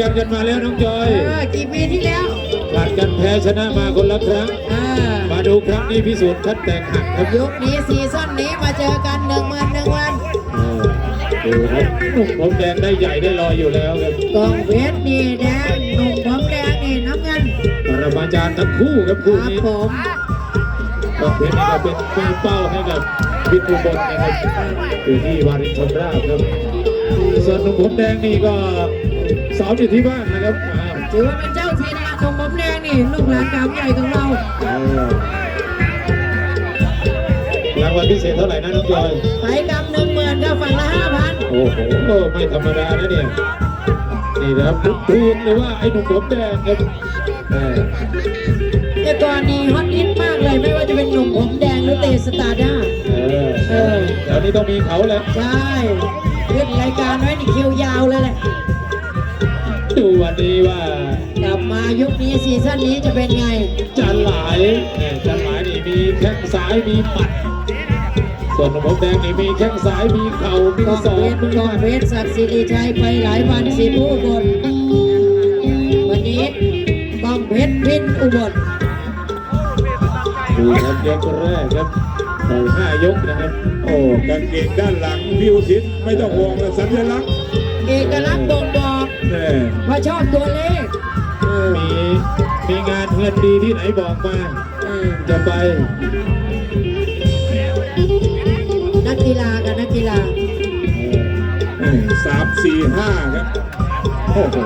กันกันมาแล้วน้องจอยเออกี่ปีที่แล้วผลัดกันแพ้ชนะมาคนละครั้งเออมาดูครั้งนี้พิสูจน์ชัดแตกหักครับยุคนี้ซีซั่นนี้มาเจอกันหนึ่งหมื่นหนึ่งวันเออดูครับหนุ่มผมแดงได้ใหญ่ได้ลอยอยู่แล้วครับกองเพชรนี่แดงหนุ่มผมแดงนี่น้ำเงินปรมาจารย์ทั้งคู่ครับคู่ครับนี้ผมก็เพชรนี่ก็เป็นเป็นเป้าให้กับพิทุบลนะครับอยู่ที่วารินชนราชครับส่วนหนุ่มผมแดงนี่ก็ ซ้อมอยู่ที่บ้านนะครับอ้าวถือว่าเป็นเจ้าทีมละหนุ่มผมแดงนี่ลูกหลานกำใหญ่ของเราเออรางวัลพิเศษเท่าไหร่นะน้องจอยไปกำหนึ่งหมื่นก็ฝั่งละห้าพันโอ้โหไม่ธรรมดานะเนี่ยนี่นะครับทุกทีมหรือว่าไอ้หนุ่มผมแดงครับแหม่แต่ก่อนนี้ฮอตฮิตมากเลยไม่ว่าจะเป็นหนุ่มผมแดงหรือเตสตาร์ด้าเออเออเดี๋ยวนี้ต้องมีเขาแหละใช่ขึ้นรายการไว้นี่คิวยาวเลยแหละ ดูวันนี้ว่ากลับมายุคนี้ซีซั่นนี้จะเป็นไง จันหลายเนี่ยจันหลายนี่มีแข้งซ้ายมีหมัด ส่วนหนุ่มผมแดงนี่มีแข้งซ้ายมีเข่ามีกองศอกเพชรมีกหองมัดเพชรศักดิ์สิริชัยไปหลายวันสิผู้อุบลวันนี้กองเพชรพินอุบลดูครับยกแรกครับต่อยห้ายกนะครับ โอ้กางเกงด้านหลังพิวทิศไม่ต้องห่วงนะสัญลักษณ์ เอกลักษณ์บ่งบอกแน่ว่าชอบตัวเลขเออมีมีงานเงินดีที่ไหนบอกมา เออจะไปนักกีฬากับนักกีฬาเออสามสี่ห้าครับ โอ้โห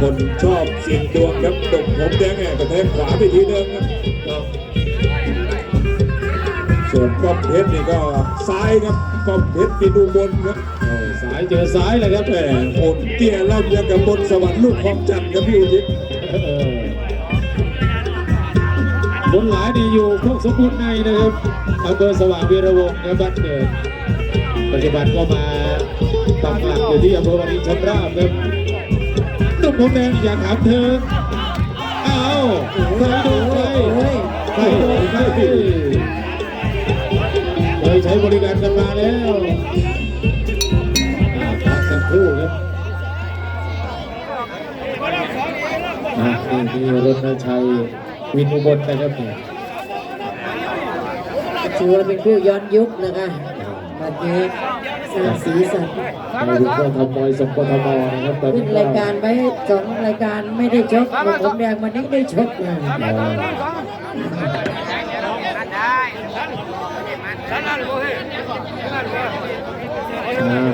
คนชอบเสี่ยงดวงครับดกผมแดงแง่กระแทกขวาไปทีเดิมครับครับ ส่วนป้อมเพชรนี่ก็ซ้ายครับป้อมเพชรปีดูบนครับโอ้สายเจอสายเลยครับแหมโอนเตี้ยล่ำยังกับบนสวรรค์ลูกของจันทร์ครับพิวทิศเออบนหลายนี่อยู่โคกสมบูรณ์ในนะครับอำเภอสว่างวีระวงศ์ครับบ้านเกิดปัจจุบันก็มาปักหลักอยู่ที่อำเภอวารินชำราบครับหนุ่มผมแดงอยากถามเธอเอ้าใครโดนใครเฮ้ยใครโดนใคร เคยใช้บริการกันมาแล้วอ่าพักสักครู่ครับอะนี่มีรณชัยวินอุบลนะครับเนี่ยถือว่าเป็นคู่ย้อนยุคนะคะวันนี้สร้างสีสันไปดูกทมอยสมกทมนะครับตอนขึ้นี้นรายการไว้สองรายการไม่ได้ชกหนุ่มผมแดงวันนี้ได้ชกนะ เอ่ออ่า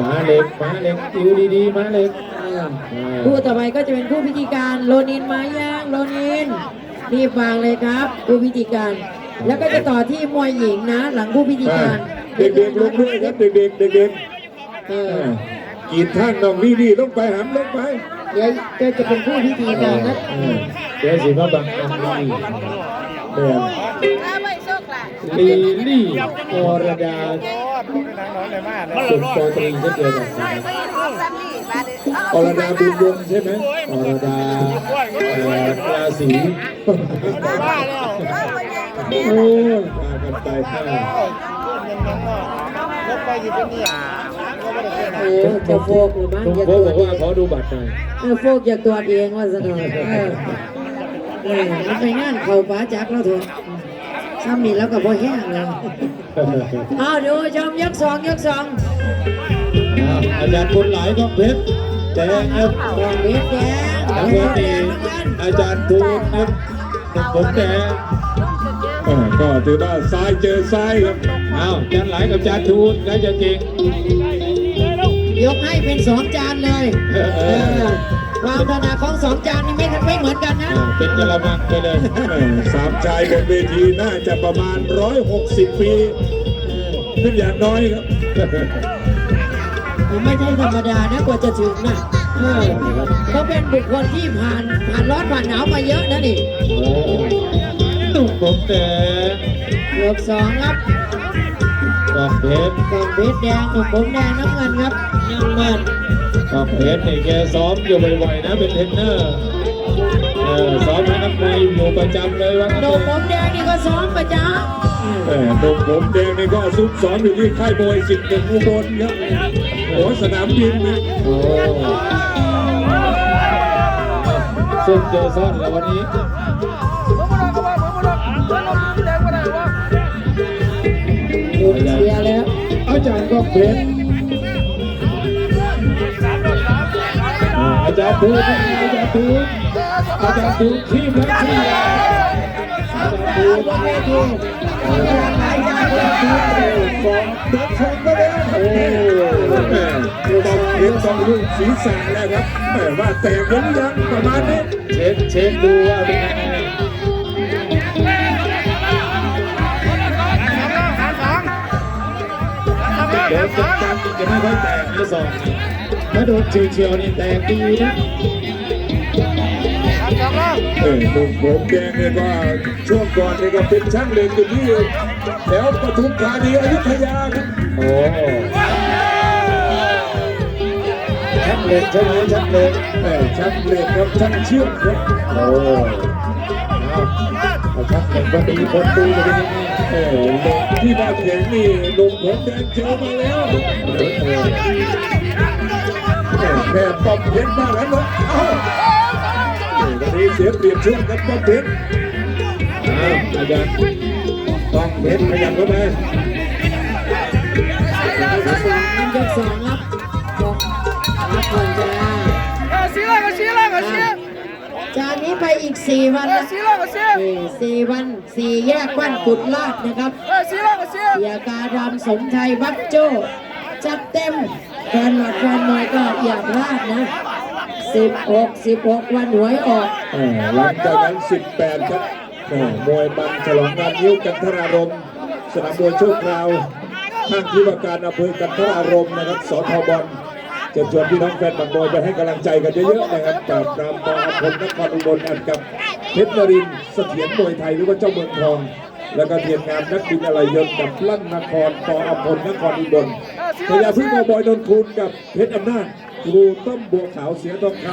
ม้า เหล็กม้าเหล็กอยู่ดีๆม้าเหล็กเอออ่า คู่ต่อไปก็จะเป็นคู่พิธีการโลนินมาย่างโลนินรีบวางเลยครับคู่พิธีการ แล้วก็จะต่อที่มวยหญิงนะ หลังคู่พิธีการเด็กๆลงด้วยครับเด็กๆเด็กเอๆออ่ากีดท่านน้องนี่นี่ต้องไปหันลงไปเดี๋ยวก็จะเป็นคู่พิธีการนะเออเดี๋ยวสิมาบังอันนี้เดินลีลี่อรดา สุดโตตรีเช่นเดียวกันนะครับอรดาบุญวงใช่ไหมอรดาเอ่อราศีโอ้ยมากันไปข้างเออจะโฟกหรือมั้งลุงอยาโค้ตัวบอกจว่าขอดูบัตรหน่อยเออโฟกอย่าตัวจเองว่าสนอยเออเออมันไปงานเขาป้าจักแล้วเถอะซ้ำนี่แล้วก็พอแห้งแล้ว อาดูชมยกสองยกสองอ้าวอาจารย์บุญหลายต้องเพชรแดงครับกองเพชรแดงทั้งเพเวชรแดทีงเหมือนกันอาจารย์ทูนครับหนุ่มผมแดงอ่าก็ถือว่าซ้ายเจอซ้ายครับอ้าวอาจารย์หลายกับอาจารย์ทูนใครจะเก่งยกให้เป็นสองจานเลยเออเออ ความถนัดของสองจานนี่ไม่ไม่เหมือนกันนะอ่าเป็นกระมังไปเลยแหม่สามชายบนเวทีน่าจะประมาณ 160 ปี ขึ้นอย่างน้อยครับ ไม่ใช่ธรรมดานะกว่าจะถึงนะเออเขาเป็นบุคคลที่ผ่านผ่านร้อนผ่านหนาวมาเยอะนะนี่โอ้หนุ่มผมแดงยกสองครับกองเพชรกองเพชรแดงหนุ่มผมแดงน้ำเงินครับหนึ่งหมื่น กองเพชรนี่แกซ้อมอยู่บ่อยๆนะเป็นเทรนเนอร์เออซ้อมให้นักมวยอยู่ประจำเลยว่างั้นหเถนุ่มอะผมแดงนี่ก็ซ้อมประจำแหม่หนุ่มผมแดงนี่ก็ซุกซ้อมอยู่ที่ค่ายมวยสิบหนึ่งอุบลครับโอ้หัวสนามบินนะโอ้ซุ่มเจอซ่อนแล้ววันนี้ดูเชียร์แล้วอาจารย์ก็เพชร จารย์พูดอาจารย์พูดอาจารย์พูดทีมแล้วทีมแล้วอาจารย์พูดบนเวทีกำลังหายใจเลยฟองเดินชนก็ได้โอ้แม่ต้องเห็นต้องลูกศีรษะแล้วครับแม่ว่าแตกยังยังประมาณนี้เช็คเช็คดูว่าเป็นยังไงเดี๋ยวจะจริงจะไม่ค่อยแตกนะสอง ถ้าโดนเฉียวๆนี่แตกดีนะเออหนุ่มผมแดงเนี่ยก็ช่วงก่อนเนี่ยก็เป็นช่างเหล็กอยู่ที่แถวปทุมธานีอยุธยาครับโอ้ชักเล็กใช่ไหมชักเล็กเออช่างเหล็กครับช่างเชื่อมครับโอ้เอาเอาชักเล็กก็ดีคนดูจะเป็นยังไงเออเหล็กที่บ้านแข็งนี่หนุ่มผมแดงเจอมาแล้ว แค่ป้อมเพชรบ้างแล้วนะเอ้าเออวันนี้เสียเปรียบช่วงครับป้อมเพชรเอาอาจารย์ป้อมเพชรขยับเข้าไปมันยกสองครับบอกรับก่อนจ้าสีละก็สีละก็สีจากนี้ไปอีกสี่วันนะเอ้ยสี่วันสี่แยกบ้านกุดลาดนะครับสีละก็สีเสียการามสมไทยบักโจจัดเต็ม แฟนหวัดแฟนหน่อยก็อยากพลาดนะสิบหกสิบหกวันหวยออกเออหลังจากนั้น 18 ครับเออมวยบังฉลองงานยิ้วกันทรารมณ์สนามมวยชั่วคราวข้างที่ว่าการอำเภอกันทรารมณ์นะครับสทบอลเชิญชวนพี่น้องแฟนบังมวยไปให้กำลังใจกันเยอะๆนะครับกับรามปอพลนครอุบลอัดกับเพชรนรินเสถียรมวยไทยหรือว่าเจ้าเมืองทอง แล้วก็เทียนงามนักบินอะไรยนต์กับลั่นนครปออพลนครอุบล พญาพึ่งบอยนนคูณกับเพชรอำนาจครูต้มบัวขาวเสียทองค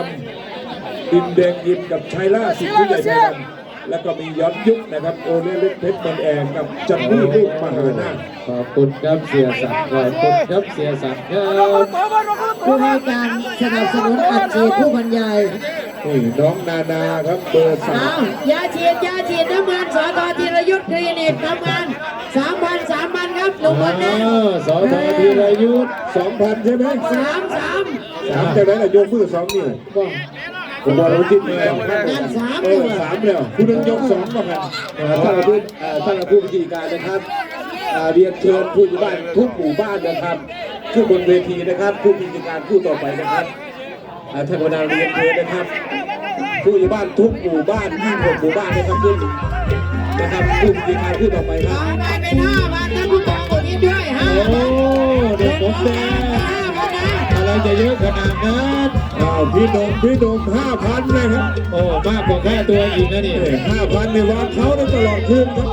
ำดินแดงยิมกับชัยล่าสิทธิ์ผู้ใหญ่ไทยดำแล้วก็มีย้อนยุคนะครับโอเล่เล็กเพชรมันแองกับจันนี่ลูกมหานาคขอบคุณครับเสียสักดิ์ขอบคุณครับเสียสักดิ์ครับผู้ให้การสนับสนุนอัดฉีดผู้บรรยายนี่น้องนานาครับเบอร์สาอ้ามวยาฉีดยาฉีดน้ำมันสอทอธีรยุทธ์คลินิกทำงานสามพันสามพัน ครับลุงพลนะอ้าวสอทอธีรยุทธ์สองพันใช่ไหมสามสามสามจากนั้นอะยกมือสองนิ้วก็ผมบอกเราคิดสองพันงานสามเอเลอยสามแล้วคุณต้องยกสองมากันท่านประธานเอ่อท่านผู้พิธีการนะครับอ่าเรียนเชิญผู้ใหญ่บ้านทุกหมู่บ้านนะครับขึ้นบนเวทีนะครับ ผู้พิธีการผู้ต่อไปนะครับอ่าท่านประธานเรียนเชิญนะครับ ผู้ใหญ่บ้านทุกหมู่บ้าน26หมู่บ้านนะครับขึ้นนะครับผู้พิธีการผู้ต่อไปครับ โอ้พันเด็กผมแดงอะไรจะเยอะขนาดนั้นอ้าวพี่ดมพี่ดมห้าพันเลยครับ โอ้มากกว่าค่าตัวอีกนะนี่ห้าพันในวางเขาได้ตลอดคืนครับ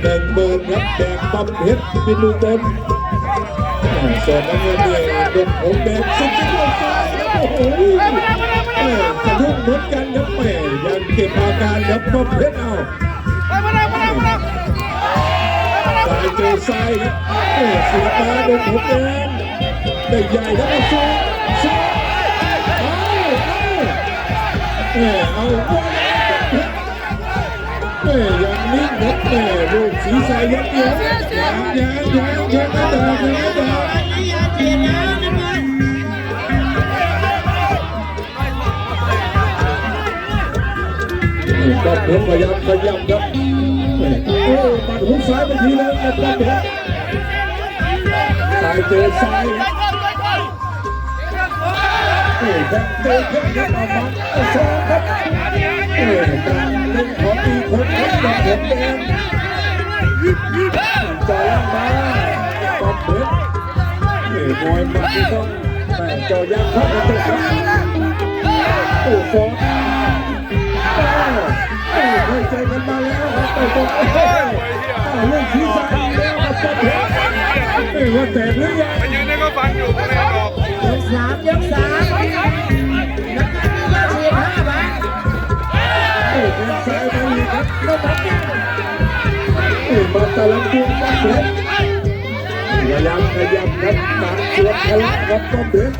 แบ่งเบิร์นครับแบ่งปั๊มเพชรปินูตนส่วนน้ำเงินเนี่ยเด็กผมแดงสุดยอดฟ้าครับโอ้โหสะดุ้งเหมือนกันครับแม่ยังเก็บอาการครับปั๊มเพชรเอา เจอทรายครับโอ้เสียตาเด็กผมแดงได้ใหญ่แล้วก็สูงสูงเอาเอาแม่เอาแม่ยังนิ่งครับแม่ลูกสีสายยัดเยียดยังยังยังยังไม่ตายยังไม่ตายยาฉีดนะน้ำมันตัดเพชรพยายามขยับ ครับโอ้ปัดหุกซ้ายไปทีแล้วครับตัดเพชรสายเจอซ้ายโอ้ครับเจอเพชรครับเอามาเอาซองครับโอ้การเล่นของอีกคนครับตัดผมแดงจอยังมาตัดเพชรเอ้มวยมันต้องแม่จอยังเข้ากระตุกครับโอ้ฟอง เคยเจกันมาแล้วครับแต่ตกโอ้โหเรื่องที่สามแล้วครับตัดเพชรไม่ว่าแตกหรือยังยืนนี่ก็ฟังอยู่ไม่ได้ดอกยกสามยกสามยาฉีดห้าพันโอ้เป็นซ้ายไปอีกครับแล้วมันโอ้มาตะลังตัวมาเพชร พยายามขยับครับตัดสวนพละครับต้นเพชร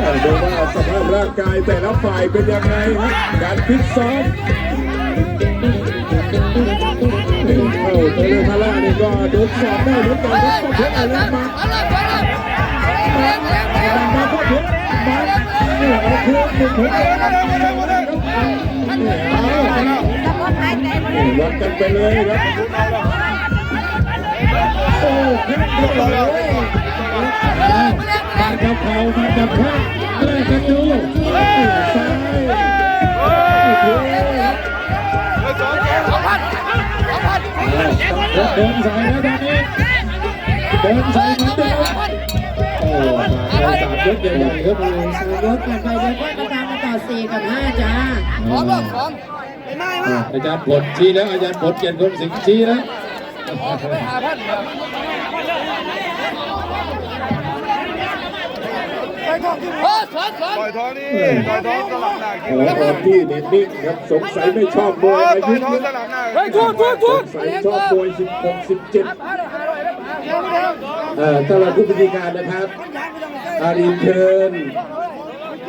เอ่อดูว่าสภาพร่างกายแต่ละฝ่ายเป็นยังไงครับการฟิตซ้อมนี่เข้าตัวเลพละนี่ก็โดนสอบได้เหมือนกันครับต้นเพชรอะไรมามาต้นเพชรมาเนี่ยเอาคืนหนึ่งผลนี่วัดกันไปเลยครับ โอ้แข้งเดียวเลยมันกับเขามันกับแข้งแลกกันดูซ้ายเดินสายแล้วตอนนี้เดินสายเหมือนเดิมโอ้มาเลยสามยกใหญ่ๆครับสามยกกันไปเดี๋ยวก็ตามมาต่อสี่กับห้าจ้าอาจารย์ผลชี้แล้วอาจารย์ผลเกียรติคมสิงห์ชี้แล้ว ปล่อยท้องนี่ปล่อยท้องสลับหน้าโอ้ตอนที่เด็ดนิ่งครับสงสัยไม่ชอบมวยอาปล่ยุอยท้องเยอะเฮ้ยทุนทุนสทุนงสัยชอบมวย16 17เอ่อต้อนรับผู้บริการนะครับอารีเชิญ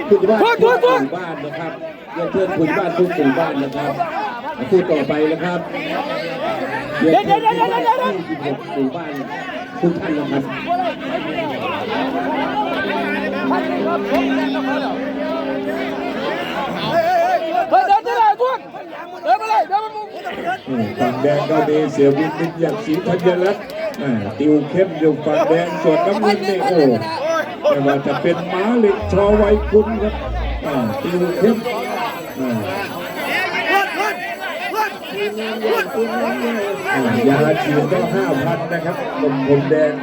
ผู้ใหญ่บ้านทุกหมู่บ้านนะครับเรียนเชิญผู้ใหญ่บ้านทุกหมู่บ้านนะครับพูดต่อไปนะครับ เรียนเชิญผู้ใหญ่บ้าน26หมู่บ้านทุกท่านนะครับเฮ้ยเดินได้ทุนเดินไปเลยเดินไปมุมฝั่งแดงก็มีเสียวินเป็นอย่างศรีธัญรัตน์ติวเข้มอยู่ฝั่งแดงส่วนน้ำเงินนี่โอ้ไม่ว่าจะเป็นม้าเหล็กชอไวยคุณครับติวเข้มอ่าอ่า ยาฉีดก็ห้าพันนะครับนมผมแดง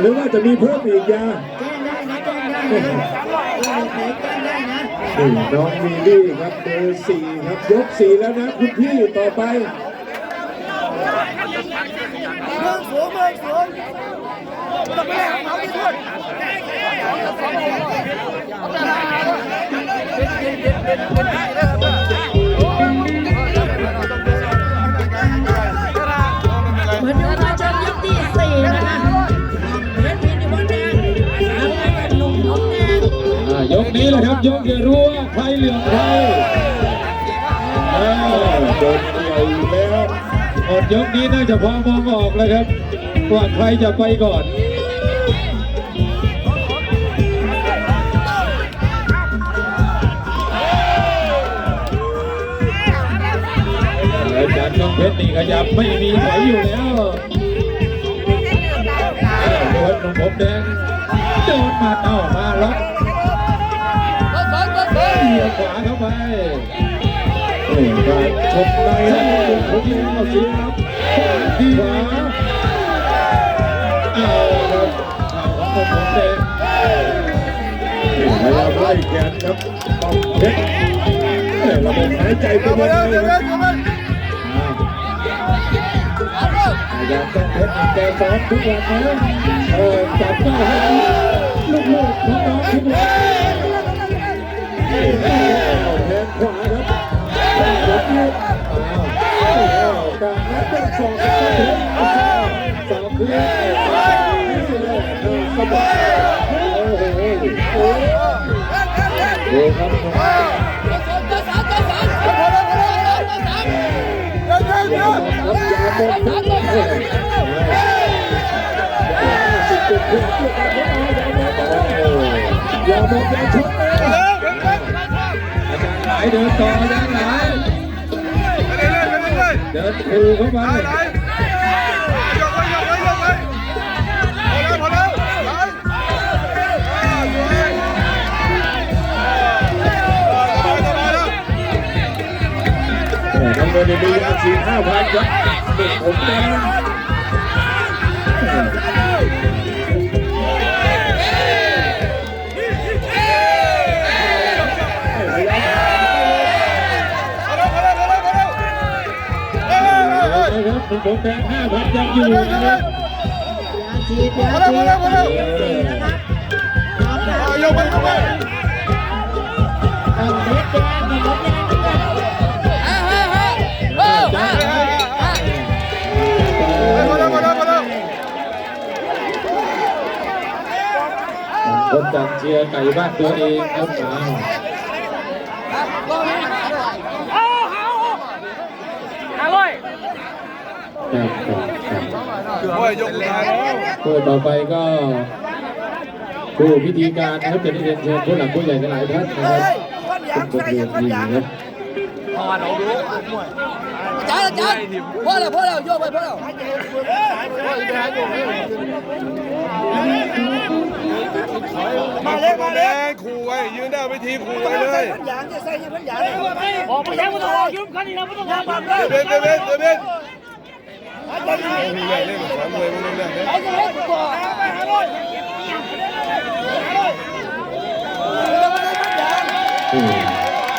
หรือว่าจะมีเพิ่มอีกยาแจ้ได้นะแจ้ได้นะเออไหนแจ้งได้นะนี่น้องมีลี่ครับเบอร์สี่ครับยกสี่แล้วนะคุณพี่ต่อไปเมืองสูงเมืองสูงต้องไปแลกเขาที่ทุนมา นี้แหละครับยกจะรู้ว่าใครเหลืองใครอ้าวโดนเกี่ยวอีกแล้วหมดยกนี้น่าจะพอมองออกแล้วครับว่าใครจะไปก่อนอาจารย์น้องเพชรนี่ขยับไม่มีถอยอยู่แล้วโดนหนุ่มผมแดงโดนมาเอ้ามาล็อก เหยียบขวาเข้าไปโอ้ได้ชมในครับคนที่เอาสีครับที่ขวาเอาครับเอาของหนุ่มผมแดงพยายามไล่แขนครับป้อมเพชรเอ้ยระบบหายใจเป็นยังไงครับพยายามต้องเพชรแกซ้อมทุกวันนะเออจับได้ให้ลูกๆน้องๆทุกวันเอา แทงขวาครับยกยืดอ้าการนัดต้องสอบกับเพชรสอบคือสบายโอ้โหโอ้โหครับเดินเดินเดินครับยาหมดทุกคนยาหมดยาชุดอาจารย์หลาย เดินต่ออาจารย์หลายไปเรื่อยๆไปเรื่อยเดินคูเข้าไปๆไหลยกไปยกไปยกไปพอแวงแดงห้าพันยังอยู่นะครับยาฉีดยาฉีดนะครับยอมนะยกไปยกไปต้องเด็ดแดงต้อเด็ดแดจัเชียร์ไก่บ้านตัวเองครับ ครับครับครับโอ้ยยกขาแล้วคู่ต่อไปก็ผู้พิธีการนะครับจะได้เรียนเชิญผู้หลักผู้ใหญ่หลายท่านนะครับเป็นคนเรียนดีนะครับจานจานพอแล้วพอแล้วโยกไปพอแล้วมาเลยมาเลยขู่ไว้ยืนหน้าเวทีขู่ไว้เลยยางจะใส่ยังพันยางออกมาแย่งมันต้องออยุบกันนี่นะไม่ต้องออกมาเลยเบนเบนเบน เบนมีใหญ่เล่นสามมวยมึงเล่นเนี่อืม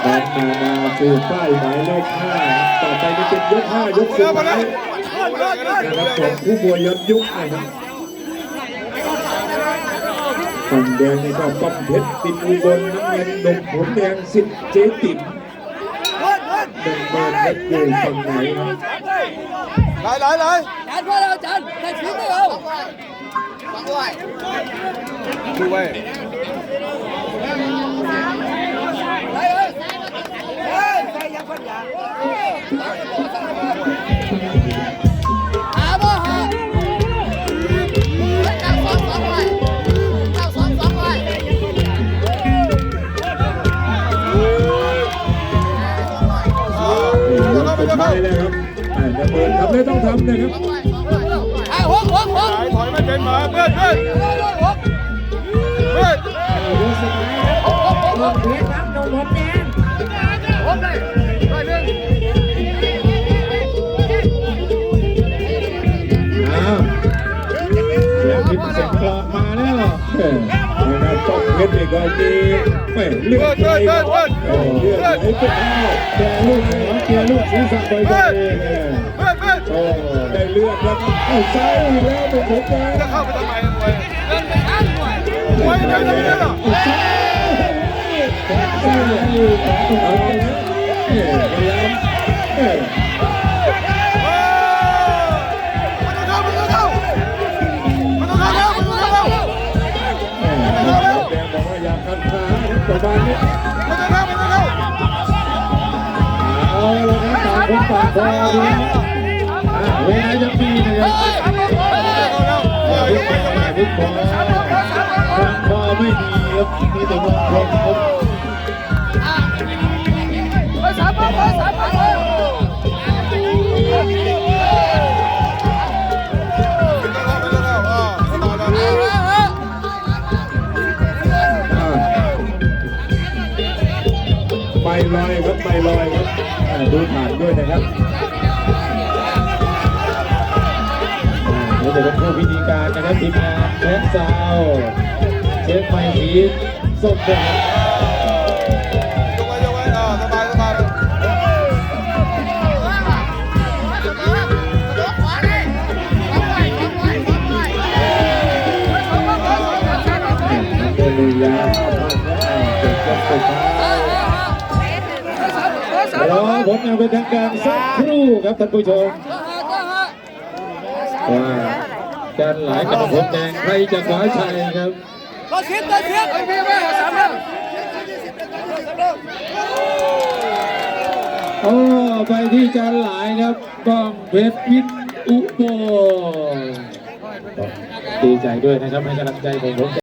บางนานาคือป้ายหมายเลขห้าต่อไปจะเป็นยกห้ายกสุดท้ายนะครับของผู้บวยย้อนยุคนะครับฝั่งแดงนี่ก็ป้อมเพชรปินอุบลน้ำเงินหนุ่มผมแดงสิทธิ์เจ๊ติ๋มหนึ่งเบอร์เพชรอยู่ฝั่งไหน ครับไหลไหลไหลจานพอแล้วจานได้ชิ้นไม่เอาขู่ไว้หา บ่หาเก้าสองสองร้อยเก้าสองสองร้อยนี่ยกสุดท้ายแล้วครับอ่าจะเปิดทำได้ต้องทำนะครับอะหกหกหกถอยถอยไม่เป็นมาเพื่อนเพื่อนหกเพื่อนลงเพชรครับลงผมแดงหกเลยร้อยหนึ่งอ้าวเสียงพิษเสียงกลองมาแล้ว เออนะครับป้อมเพชรนี่ก็มีแม่เลือดไหลครับเออเลือดไหลก็เข้าแกลูกหัวแกลูกศีรษะบ่อยๆเองเนี่ยเพื่อนเพื่อนโอ้ได้เลือดแล้วครับเอาซ้ายอีกแล้วเป็นผมแดงจะเข้าไปทำไมมวยมวยไม่ได้เลยหรอซ้ายอีกเอาละเออพยายาม ประมาณนี้มันต้องเข้ามันต้องเข้าเอาละครับต่างคนต่างพอดีนะอะเวลายังมีนะครับวิเคราะห์วิเครงพอไม่มีครับมีแต่มงคลครับ ลอยครับไปลอยครับดูผ่านด้วยนะครับเดี๋ยวจะเป็นผู้พิธีการนะครับทีมงานแม็กซาวเชฟไมค์สีส้มนะค ผลงานเป็นทางการสักครู่ครับท่านผู้ชมว่าการหลายกับผมแดงใครจะคว้าชัยครับตัวเสียตัวเสียไอ้พี่แม่สามพันโอ้ไปที่จานหลายครับก้องเพชรพิษอุโบดีใจด้วยนะครับให้กำลังใจของผม